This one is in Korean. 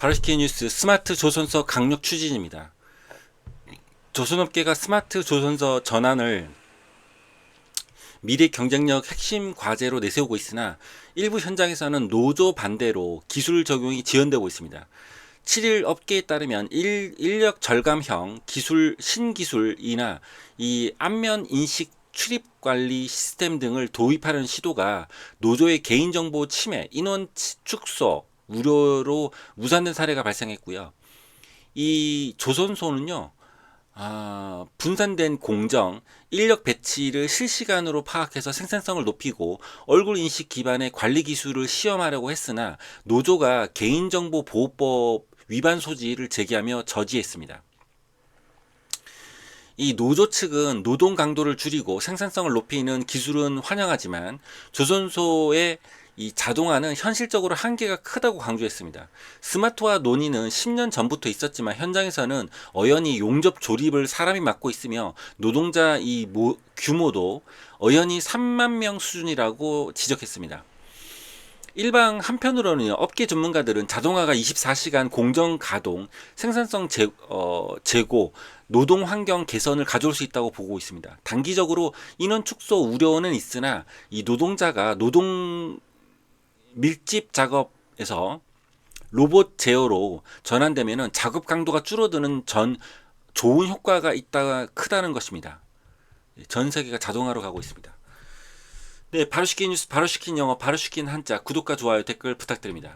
바로시키 뉴스 스마트 조선서 강력 추진입니다. 조선업계가 스마트 조선서 전환을 미래 경쟁력 핵심 과제로 내세우고 있으나 일부 현장에서는 노조 반대로 기술 적용이 지연되고 있습니다. 7일 업계에 따르면 일, 인력 절감형 기술 신기술이나 이 안면 인식 출입 관리 시스템 등을 도입하는 시도가 노조의 개인정보 침해, 인원 치- 축소, 우려로 무산된 사례가 발생했고요. 이 조선소는요, 아, 분산된 공정, 인력 배치를 실시간으로 파악해서 생산성을 높이고 얼굴 인식 기반의 관리 기술을 시험하려고 했으나 노조가 개인정보 보호법 위반 소지를 제기하며 저지했습니다. 이 노조 측은 노동 강도를 줄이고 생산성을 높이는 기술은 환영하지만 조선소의 이 자동화는 현실적으로 한계가 크다고 강조했습니다. 스마트화 논의는 10년 전부터 있었지만 현장에서는 어연히 용접 조립을 사람이 맡고 있으며 노동자 이 모- 규모도 어연히 3만 명 수준이라고 지적했습니다. 일방 한편으로는 업계 전문가들은 자동화가 24시간 공정 가동, 생산성 제, 어, 제고, 노동 환경 개선을 가져올 수 있다고 보고 있습니다. 단기적으로 인원 축소 우려는 있으나 이 노동자가 노동 밀집 작업에서 로봇 제어로 전환되면은 작업 강도가 줄어드는 전 좋은 효과가 있다 크다는 것입니다. 전 세계가 자동화로 가고 있습니다. 네, 바로 시킨 뉴스, 바로 시킨 영어, 바로 시킨 한자, 구독과 좋아요, 댓글 부탁드립니다.